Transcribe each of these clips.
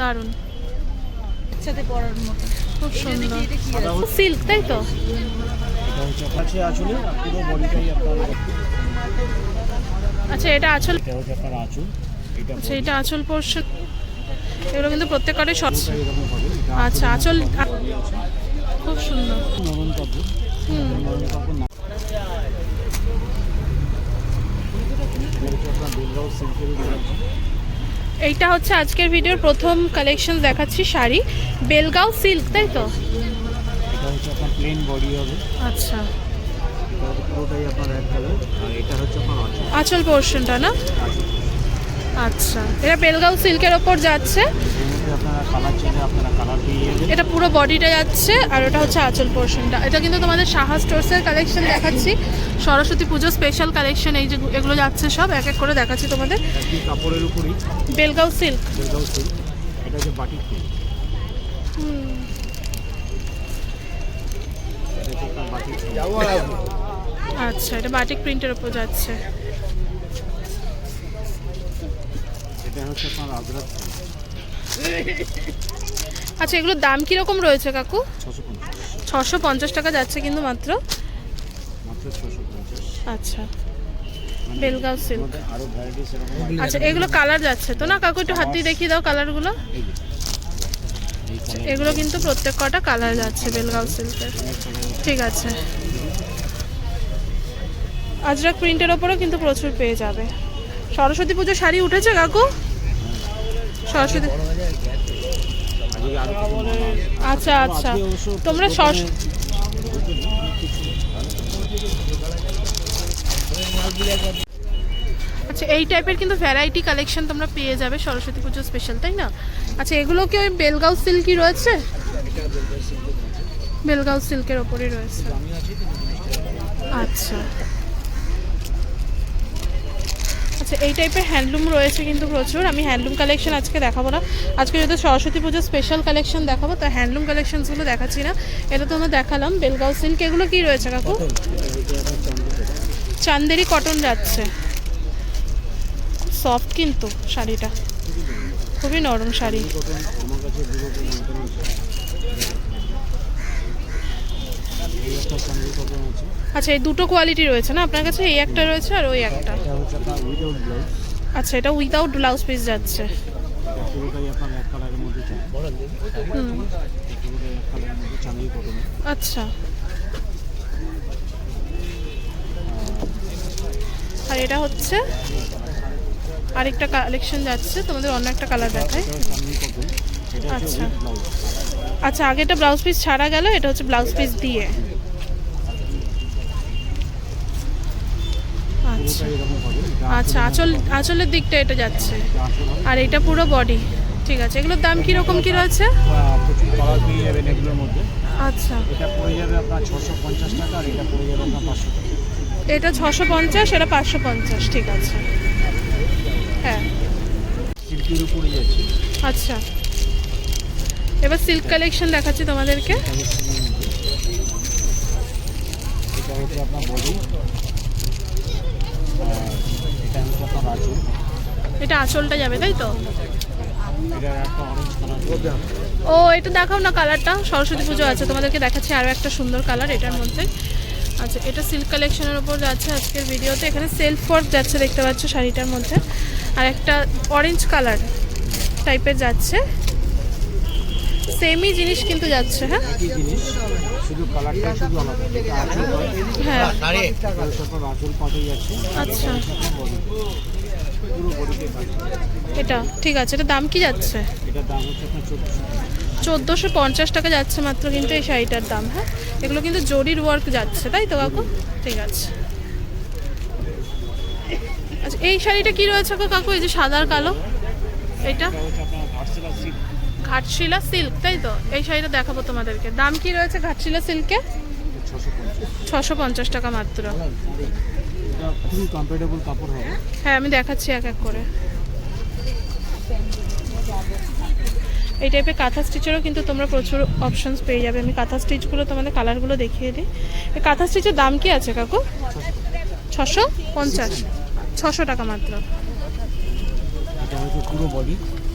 দারুণ। সাথে পরার মতো। খুব সুন্দর। এটা কি আছে? সিল্ক তাই তো? এটা আঁচলে পুরো বডিটাই আপনার আচ্ছা এটা আঁচল এটা হচ্ছে আপনার আঁচল আচ্ছা এটা আঁচল পোর্শন এগুলো কিন্তু হবে এটা আচ্ছা আঁচল খুব সুন্দর। নরম কাপড় হুম নরম কাপড় না এটা আপনার বেলগাঁও সিল্কের উপর আছে। এইটা হচ্ছে আজকের ভিডিওর প্রথম কালেকশন দেখাচ্ছি শাড়ি। বেলগাঁও সিল্ক তাই তো? এটা হচ্ছে আপনার প্লেন বডি হবে। আচ্ছা। এটা হচ্ছে পুরোটাই আপনার এক কালার আর এটা হচ্ছে আপনার আঁচল। পোর্শনটা না? আচ্ছা। এটা বেলগাঁও সিল্কের ওপর যাচ্ছে। এটা পুরো বডিটা যাচ্ছে আর ওটা হচ্ছে আঁচল পোর্শনটা এটা কিন্তু তোমাদের সাহা স্টোর্সের কালেকশন দেখাচ্ছি। সরস্বতী পুজো স্পেশাল কালেকশন এই যে এগুলো যাচ্ছে সব এক এক করে দেখাচ্ছি তোমাদের। কাপড়ের উপরই। বেলগাঁও সিল্ক বেলগাঁও সিল্ক এটা হচ্ছে বাটিক প্রিন্ট আচ্ছা এটা বাটিক প্রিন্টের ওপর যাচ্ছে। এটা হচ্ছে আপনার আজরাত আচ্ছা এগুলোর দাম কীরকম রয়েছে কাকু? ছশো পঞ্চাশ টাকা যাচ্ছে কিন্তু মাত্র। মাত্র ছশো। আচ্ছা। বেলগাঁও সিল্ক আচ্ছা এগুলো কালার যাচ্ছে তো না? কাকু, একটু হাত দিয়ে দেখিয়ে দাও কালারগুলো এগুলো কিন্তু প্রত্যেক কটা কালার যাচ্ছে বেলগাঁও সিল্কের ঠিক আছে। আজরাক প্রিন্টের ওপরেও কিন্তু প্রচুর পেয়ে যাবে। সরস্বতী পুজো শাড়ি উঠেছে, কাকু? সরস্বতী। আচ্ছা আচ্ছা। তোমরা দোকানে সরস্বতী আচ্ছা এই টাইপের কিন্তু ভ্যারাইটি কালেকশন তোমরা পেয়ে যাবে সরস্বতী পুজো স্পেশাল তাই না? আচ্ছা এগুলো কি ওই বেলগাঁও সিল্কই রয়েছে? বেলগাঁও সিল্কের ওপরই রয়েছে। আচ্ছা। আচ্ছা এই টাইপের হ্যান্ডলুম রয়েছে কিন্তু প্রচুর। আমি হ্যান্ডলুম কালেকশন আজকে দেখাবো না। আজকে যেহেতু সরস্বতী পুজো স্পেশাল কালেকশন দেখাবো, তো হ্যান্ডলুম কালেকশনসগুলো দেখাচ্ছি না। এটা তো আমরা দেখালাম। বেলগাঁও সিল্ক এগুলো কী রয়েছে, কাকু? চান্দেরি কটন যাচ্ছে। সফট কিন্তু শাড়িটা। খুবই নরম শাড়ি। আচ্ছা এই দুটো কোয়ালিটি রয়েছে না? আপনার কাছে এই একটা রয়েছে আর ওই একটা। আচ্ছা এটা উইদাউট ব্লাউজ পিস যাচ্ছে। এটা আর এটা হচ্ছে আরেকটা কালেকশন যাচ্ছে, তোমাদের অন্য একটা কালার দেখায় আচ্ছা। আচ্ছা আগেটা ব্লাউজ পিস ছাড়া গেল, এটা হচ্ছে ব্লাউজ পিস দিয়ে। আচ্ছা। আচ্ছা আঁচল, আঁচলের দিকটা এটা যাচ্ছে। আর এটা পুরো বডি ঠিক আছে। এগুলোর দাম কীরকম কী রয়েছে? আচ্ছা। এটা পড়ে যাবে আপনার ছশো পঞ্চাশ টাকা, আর এটা পড়ে যাবে আপনার পাঁচশো টাকা। এটা ছশো পঞ্চাশ এটা পাঁচশো পঞ্চাশ ঠিক আছে। হ্যাঁ। আচ্ছা। এবার সিল্ক কালেকশন দেখাচ্ছি তোমাদেরকে। এটা আঁচলটা যাবে তাই তো? ও এটা দেখাও না কালারটা সরস্বতী পুজো আছে তোমাদেরকে দেখাচ্ছি আরও একটা সুন্দর কালার এটার মধ্যে। আচ্ছা এটা সিল্ক কালেকশনের উপর যাচ্ছে আজকের ভিডিওতে। এখানে সেলফ ওয়ার্ক যাচ্ছে দেখতে পাচ্ছ শাড়িটার মধ্যে। আর একটা অরেঞ্জ কালার টাইপের যাচ্ছে। সেমই জিনিস কিন্তু যাচ্ছে হ্যাঁ? হয়। আচ্ছা। এটা, ঠিক আছে, এটা দাম কি যাচ্ছে? চোদ্দোশো পঞ্চাশ টাকা যাচ্ছে মাত্র কিন্তু এই শাড়িটার দাম হ্যাঁ? এগুলো কিন্তু জরির ওয়ার্ক যাচ্ছে, তাই তো কাকু? ঠিক আছে। আচ্ছা এই শাড়িটা কি রয়েছে কাকু? এই যে সাদা আর কালো? এটা ঘাটশিলা সিল্ক তাই তো? এই শাড়িটা দেখাবো তোমাদেরকে। দাম কি রয়েছে ঘাটশিলা সিল্কে ছশো পঞ্চাশ টাকা মাত্র। এটা খুবই কমফোর্টেবল কাপড় হবে। হ্যাঁ আমি দেখাচ্ছি এক এক করে। এই টাইপের কাঁথা স্টিচেরও কিন্তু তোমরা প্রচুর অপশনস পেয়ে যাবে। আমি কাঁথা স্টিচগুলো তোমাদের কালারগুলো দেখিয়ে দিই। এই কাঁথা স্টিচের দাম কি আছে কাকু? ছশো পঞ্চাশ। ছশো টাকা মাত্র। এটা হচ্ছে পুরো বডি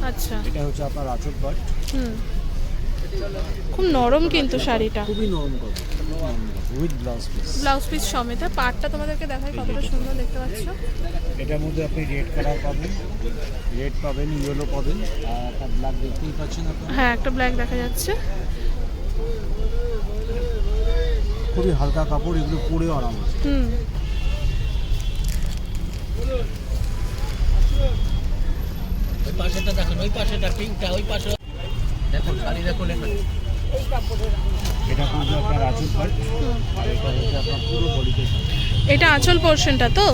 আচ্ছা। এটা হচ্ছে আপনার আঁচল পাট হুম। খুব নরম কিন্তু শাড়িটা। খুবই নরম কাপড়। With blouse piece blouse piece সমেত। পাটটা তোমাদেরকে দেখায় কতটা সুন্দর দেখতে পাচ্ছ। এটার মধ্যে আপনি রেড কালার পাবেন। রেড পাবেন ইয়েলো পাবেন। আর একটা ব্ল্যাক দেখতেই পাচ্ছেন আপনারা। হ্যাঁ একটা ব্ল্যাক দেখা যাচ্ছে। খুবই হালকা কাপড় এগুলো পরে আরাম হুম। ওই পাশেটা দেখুন ওই পাশেটা পিঙ্কটা ওই পাশে দেখুন শাড়ি দেখুন এখানে। এটা পড়বে আপনার আঁচল পাট আর এটা হচ্ছে আপনার পুরো বডিতে এটা আঁচল পোর্শনটা তো?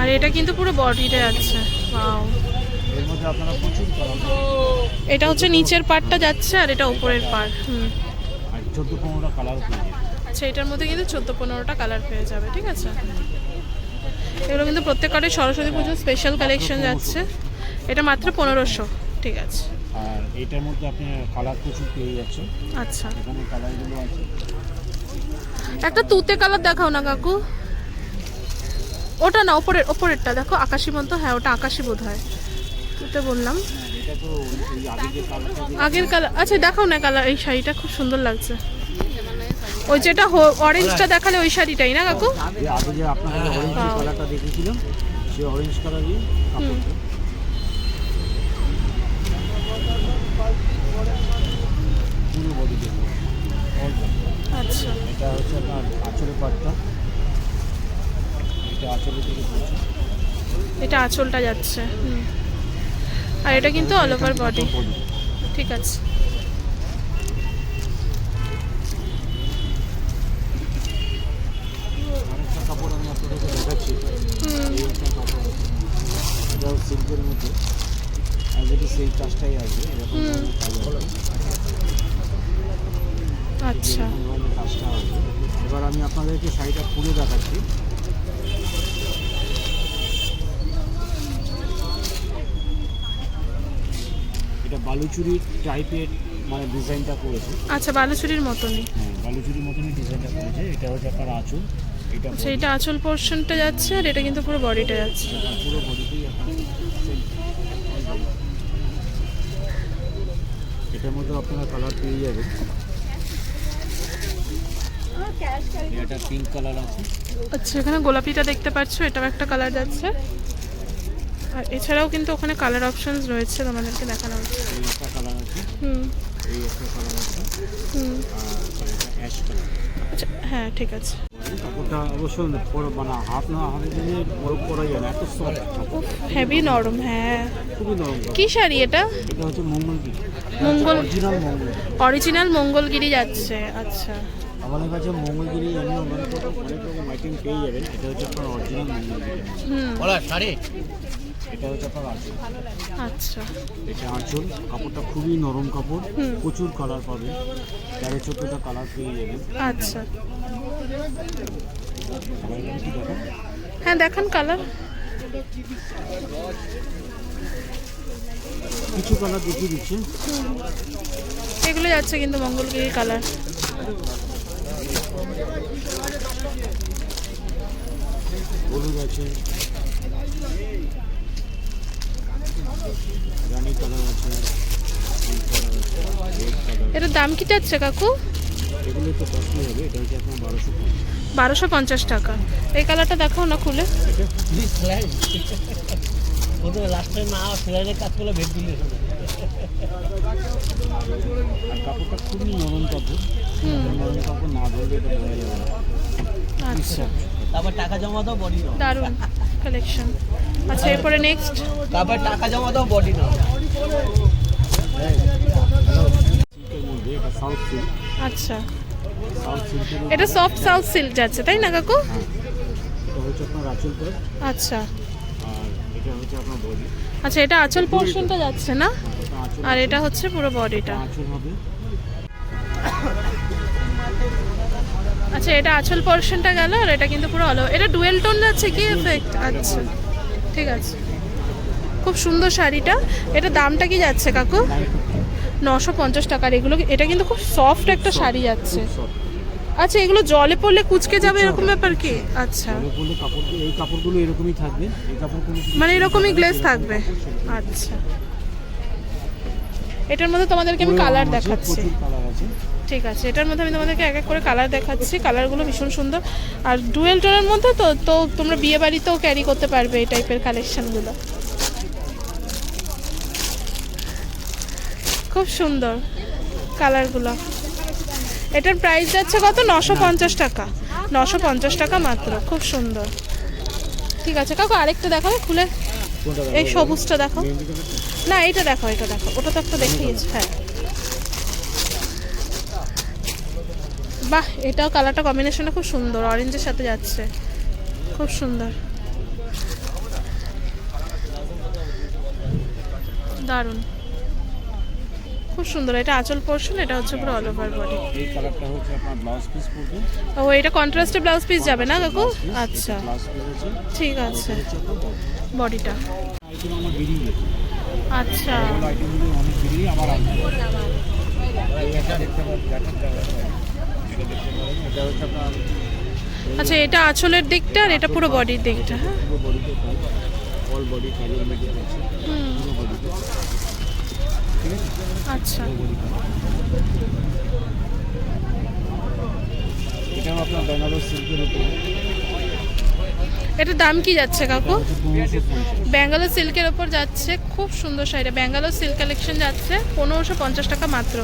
আর এটা কিন্তু পুরো বডিতে যাচ্ছে ওয়াও এর মধ্যে আপনারা প্রচুর এটা হচ্ছে নিচের পার্টটা যাচ্ছে আর এটা উপরের পার্ট হুম। আর কালার পেয়ে আচ্ছা এটার মধ্যে কিন্তু চোদ্দ পনেরোটা কালার পেয়ে যাবে ঠিক আছে? এগুলো কিন্তু প্রত্যেক প্রত্যেকটাই সরস্বতী পুজোর স্পেশাল কালেকশন যাচ্ছে। এটা মাত্র পনেরোশো ঠিক আছে। আর এটার মধ্যে আপনি কালার প্রচুর পেয়ে যাচ্ছেন। আচ্ছা। এখানে কালারগুলো আছে। একটা তুতে কালার দেখাও না কাকু। ওটা না ওপরের ওপরেরটা দেখো আকাশি মতো হ্যাঁ ওটা আকাশি বোধ হয় তুতে বললাম। আগের কালার আচ্ছা দেখাও না কালার এই শাড়িটা খুব সুন্দর লাগছে। ওই যেটা অরেঞ্জটা দেখালে ওই শাড়িটাই না কাকু? আগে যে আপনাকে অরেঞ্জ। কালারটা দেখিয়েছিলাম সেই অরেঞ্জ কালারই কাপড়টা পুরো বডি দেখুন All body। আচ্ছা। এটা হচ্ছে আপনার আঁচলের পাটটা। এটা আঁচলের দিকে পড়ছে এটা আঁচলটা যাচ্ছে। আর এটা কিন্তু অল ওভার বডি ঠিক আছে। কাপড় আমি আপনাদেরকে দেখাচ্ছি। সিল্কের মধ্যে। যদি সেই কাজটাই আসবে এরকম হুম। আচ্ছা। কাজটা আসবে এবার আমি আপনাদেরকে শাড়িটা খুলে দেখাচ্ছি। এটা বালুচুরি টাইপের মানে ডিজাইনটা করেছে। আচ্ছা বালুচুরির মতনই। হ্যাঁ বালুচুরির মতনই ডিজাইনটা করেছে। এটা হচ্ছে আপনার আঁচল। এটা আচ্ছা এটা আঁচল পোর্শনটা যাচ্ছে আর এটা কিন্তু পুরো বডিটা যাচ্ছে। পুরো বডিতেই এটার মধ্যে আপনারা কালার পেয়ে যাবেন। এটা পিঙ্ক কালার আছে। আচ্ছা এখানে গোলাপিটা দেখতে পাচ্ছ এটাও একটা কালার যাচ্ছে। আর এছাড়াও কিন্তু ওখানে কালার অপশনস রয়েছে তোমাদেরকে দেখানো হচ্ছে এই একটা কালার আছে। হুম। এই একটা কালার আছে। হুম। আর এটা অ্যাশ কালার আচ্ছা হ্যাঁ ঠিক আছে। কাপড়টা অবশ্যই পরে মানে হাত না হাতে দিলে যায় না এত সফট হেভি নরম হ্যাঁ। খুবই নরম কি শাড়ি এটা? এটা হচ্ছে মঙ্গলগিরি। মঙ্গল অরিজিনাল মঙ্গলগিরি যাচ্ছে আচ্ছা। আমাদের কাছে মঙ্গলগিরি এমনি অনেক রকম অনেক রকম আইটেম পেয়ে যাবেন এটা হচ্ছে আপনার অরিজিনাল মঙ্গলগিরি। হুম। বলা শাড়ি? এটা হচ্ছে আপনার আঁচল। আচ্ছা। এটা আঁচল কাপড়টা খুবই নরম কাপড়। প্রচুর কালার পাবেন। তেরো চোদ্দোটা কালার পেয়ে যাবেন। আচ্ছা। হ্যাঁ দেখান কালার কিছু কালার দেখিয়ে দিচ্ছে। এগুলো যাচ্ছে কিন্তু মঙ্গলগিরি কালার হলুদ আছে দাম কি যাচ্ছে কাকু? বারোশো পঞ্চাশ টাকা। এই কালারটা দেখাও না খুলে। প্লিজ ফ্ল্যাগ প্রথমে লাস্টে না ফ্ল্যাগের কাজ করলে ভেট দিলে কাপড়টা খুবই নরম কাপড়। আচ্ছা। তারপর টাকা জমা দাও বডি নাও দারুণ কালেকশন আচ্ছা এরপরে নেক্সট তারপর টাকা জমা দাও বডি নাও আচ্ছা। এটা সফট সাউথ সিল্ক যাচ্ছে তাই না কাকু? আচ্ছা। আচ্ছা এটা আঁচল পোর্শনটা যাচ্ছে না? আর এটা হচ্ছে পুরো বডিটা আঁচল হবে আচ্ছা এটা আঁচল পোর্শনটা গেল আর এটা কিন্তু পুরো আলো এটা ডুয়েল টোন যাচ্ছে কি এফেক্ট আচ্ছা ঠিক আছে। খুব সুন্দর শাড়িটা। এটা দামটা কি যাচ্ছে কাকু? নশো পঞ্চাশ টাকার। এগুলো এটা কিন্তু খুব সফট একটা শাড়ি যাচ্ছে। আচ্ছা এগুলো জলে পড়লে কুচকে যাবে এরকম ব্যাপার কি? আচ্ছা। এই কাপড়গুলো এরকমই থাকবে। মানে এরকমই গ্লেজ থাকবে। আচ্ছা। এটার মধ্যে তোমাদেরকে আমি কালার দেখাচ্ছি। কালার আছে। ঠিক আছে এটার মধ্যে আমি তোমাদেরকে এক এক করে কালার দেখাচ্ছি কালারগুলো ভীষণ সুন্দর। আর ডুয়েল টোনের মধ্যে তো তো তোমরা বিয়ে বাড়িতেও ক্যারি করতে পারবে এই টাইপের কালেকশানগুলো খুব সুন্দর কালারগুলো এটার প্রাইস যাচ্ছে কত? নশো পঞ্চাশ টাকা। নশো পঞ্চাশ টাকা মাত্র খুব সুন্দর। ঠিক আছে কাকু আরেকটা দেখাবে খুলে। এই সবুজটা দেখো না এটা দেখো এটা দেখো ওটা তো একটা দেখিয়েছি হ্যাঁ। বাহ এটাও কালারটা কম্বিনেশনটা খুব সুন্দর অরেঞ্জের সাথে যাচ্ছে। খুব সুন্দর। দারুণ। খুব সুন্দর এটা আঁচল পোর্শন এটা হচ্ছে পুরো অল ওভার বডি এই কালারটা হচ্ছে আপনার ব্লাউজ পিস পড়বে ও এটা কন্ট্রাস্টে ব্লাউজ পিস যাবে না কাকু? আচ্ছা। ঠিক আছে। বডিটা আইটেম আমার বেরিয়ে আচ্ছা। এগুলো আইটেমগুলো অনেক বেরিয়ে আমার আসবে দেখতে পাবেন আচ্ছা এটা আঁচলের দিকটা আর এটা পুরো বডির দিকটা হ্যাঁ? আচ্ছা। এটা এটাও আপনার বেনারস সিল্কের উপরে। এটার দাম কি যাচ্ছে, কাকু? ব্যাঙ্গালোর সিল্কের ওপর যাচ্ছে, খুব সুন্দর শাড়ি ব্যাঙ্গালোর সিল্ক কালেকশন যাচ্ছে, পনেরোশো পঞ্চাশ টাকা মাত্র।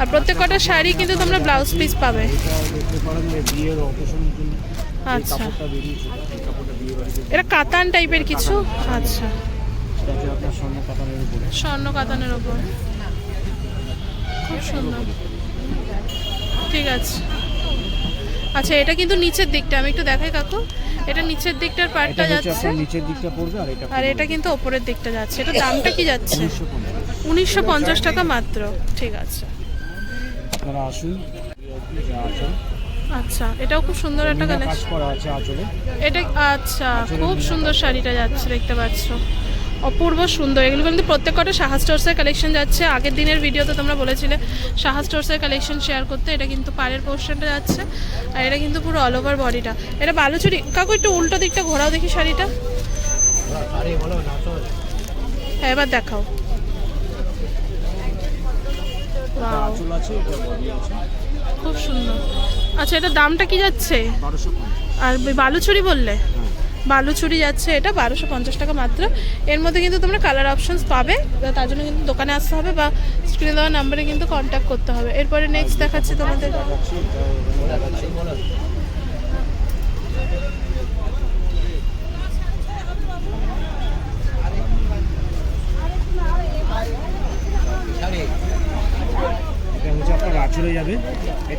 আর প্রত্যেক কটা শাড়ি কিন্তু তোমরা ব্লাউজ পিস পাবে। আচ্ছা। এটা কাতান টাইপের কিছু? আচ্ছা। স্বর্ণ কাতানের ওপর। খুব সুন্দর। ঠিক আছে। আচ্ছা এটা কিন্তু নিচের দিকটা আমি একটু দেখাই কাকু। এটা নিচের দিকটার পার্টটা যাচ্ছে। নিচের দিকটা পড়বে আর এটা আর এটা কিন্তু ওপরের দিকটা যাচ্ছে। এটা দামটা কি যাচ্ছে? উনিশশো পঞ্চাশ উনিশশো পঞ্চাশ টাকা মাত্র। ঠিক আছে। আপনারা আসুন। আচ্ছা এটাও খুব সুন্দর একটা কালেকশন করা আছে আঁচলে। এটা আচ্ছা খুব সুন্দর শাড়িটা যাচ্ছে দেখতে পাচ্ছ। অপূর্ব সুন্দর। এগুলো কিন্তু প্রত্যেক কটা সাহা স্টোর্সের কালেকশন যাচ্ছে। আগের দিনের ভিডিওতে তোমরা বলেছিলে সাহা স্টোর্সের কালেকশন শেয়ার করতে এটা কিন্তু পাড়ের পোর্শনটা যাচ্ছে। আর এটা কিন্তু পুরো অল ওভার বডিটা এটা বালুচুরি কাকু একটু উল্টো দিকটা ঘোরাও দেখি শাড়িটা। হ্যাঁ এবার দেখাও। খুব সুন্দর। আচ্ছা এটা দামটা কি যাচ্ছে? আর বালুচুরি বললে? বালুচুরি যাচ্ছে, এটা বারোশো পঞ্চাশ টাকা মাত্র। এর মধ্যে কিন্তু তোমরা কালার অপশনস পাবে, তার জন্য কিন্তু দোকানে আসতে হবে বা স্ক্রিনে দেওয়া নাম্বারে কিন্তু কন্ট্যাক্ট করতে হবে। এরপরে নেক্সট দেখাচ্ছি তোমাদের। যাবে।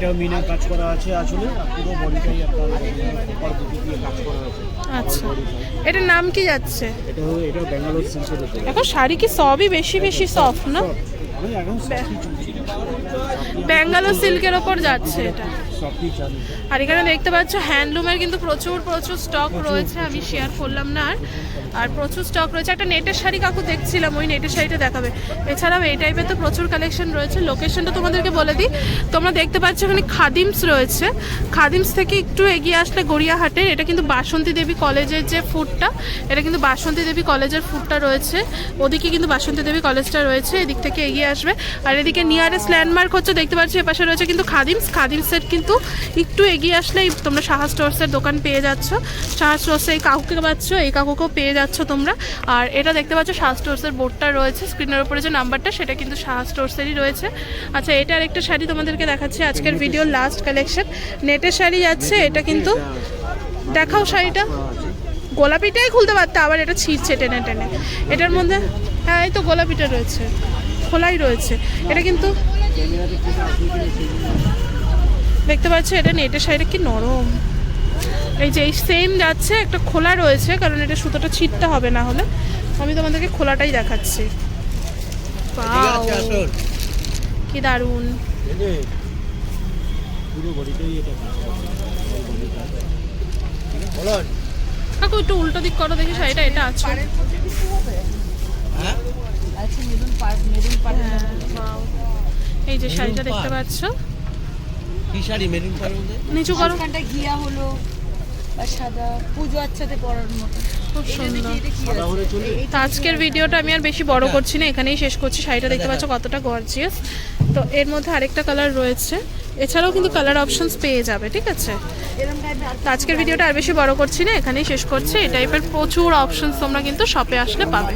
এটাও মিনা কাজ করা আছে আসলে। পুরো বডিটাই আপনার কপার বুটি দিয়ে কাজ করা আছে। আচ্ছা। এটার নাম কি যাচ্ছে? এটা হলো বেঙ্গালোর ব্যাঙ্গালোর সিল্কের উপরে এখন শাড়ি কি সবই বেশি বেশি সফট না? চলছে ব্যাঙ্গালোর সিল্কের ওপর যাচ্ছে এটা। আর এখানে দেখতে পাচ্ছ হ্যান্ডলুমের কিন্তু প্রচুর প্রচুর স্টক রয়েছে আমি শেয়ার করলাম না আর। আর প্রচুর স্টক রয়েছে। একটা নেটের শাড়ি কাকু দেখছিলাম ওই নেটের শাড়িটা দেখাবে। এছাড়াও এই টাইপের তো প্রচুর কালেকশন রয়েছে। লোকেশনটা তোমাদেরকে বলে দিই। তোমরা দেখতে পাচ্ছ এখানে খাদিমস রয়েছে। খাদিমস থেকে একটু এগিয়ে আসলে গড়িয়াহাটের। এটা কিন্তু বাসন্তী দেবী কলেজের যে ফুডটা এটা কিন্তু বাসন্তী দেবী কলেজের ফুডটা রয়েছে। ওদিকে কিন্তু বাসন্তী দেবী কলেজটা রয়েছে এদিক থেকে এগিয়ে আসবে। আর এদিকে নিয়ারেস্ট ল্যান্ডমার্ক হচ্ছে দেখতে পাচ্ছ এপাশে রয়েছে কিন্তু খাদিমস। খাদিমসের কিন্তু একটু এগিয়ে আসলেই তোমরা সাহা স্টোর্সের দোকান পেয়ে যাচ্ছ। সাহা স্টোর্সে এই কাকুকে পাচ্ছ, এই কাকুকেও পেয়ে যাচ্ছ তোমরা। আর এটা দেখতে পাচ্ছ, সাহা স্টোর্সের বোর্ডটা রয়েছে স্ক্রিনের উপরে যে নাম্বারটা সেটা কিন্তু সাহা স্টোর্সেরই রয়েছে। আচ্ছা এটা আরেকটা শাড়ি তোমাদেরকে দেখাচ্ছি, আজকের ভিডিওর লাস্ট কালেকশন নেটের শাড়ি যাচ্ছে এটা কিন্তু দেখাও শাড়িটা। গোলাপিটাই খুলতে পারতো, আবার এটা ছিঁড়ছে টেনে টেনে। এটার মধ্যে হ্যাঁ এই তো গোলাপিটা রয়েছে, খোলাই রয়েছে। এটা কিন্তু দেখতে পাচ্ছ এটা নেটের শাড়িটা কি নরম। এই যে এই সেম যাচ্ছে একটা খোলা রয়েছে কারণ এটা সুতোটা ছিটতে হবে না হলে। আমি তোমাদেরকে খোলাটাই দেখাচ্ছি। কি দারুণ কাকু একটু উল্টো দিক করো দেখি শাড়িটা এটা আছে। হ্যাঁ? আচ্ছা হ্যাঁ. এই যে শাড়িটা দেখতে। পাচ্ছ? কি শাড়ি মেরুন কালার মধ্যে নিচু করো। ঘিয়া হলো আর সাদা পুজো আচ্ছাতে পরার মতো। খুব সুন্দর। আজকের ভিডিওটা আমি আর বেশি বড় করছি না এখানেই শেষ করছি। শাড়িটা দেখতে পাচ্ছ কতটা গর্জিয়াস তো এর মধ্যে আরেকটা কালার রয়েছে। এছাড়াও কিন্তু কালার অপশনস পেয়ে যাবে ঠিক আছে? তো আজকের ভিডিওটা আর বেশি বড় করছি না এখানেই শেষ করছি। এই টাইপের প্রচুর অপশনস তোমরা কিন্তু শপে আসলে পাবে।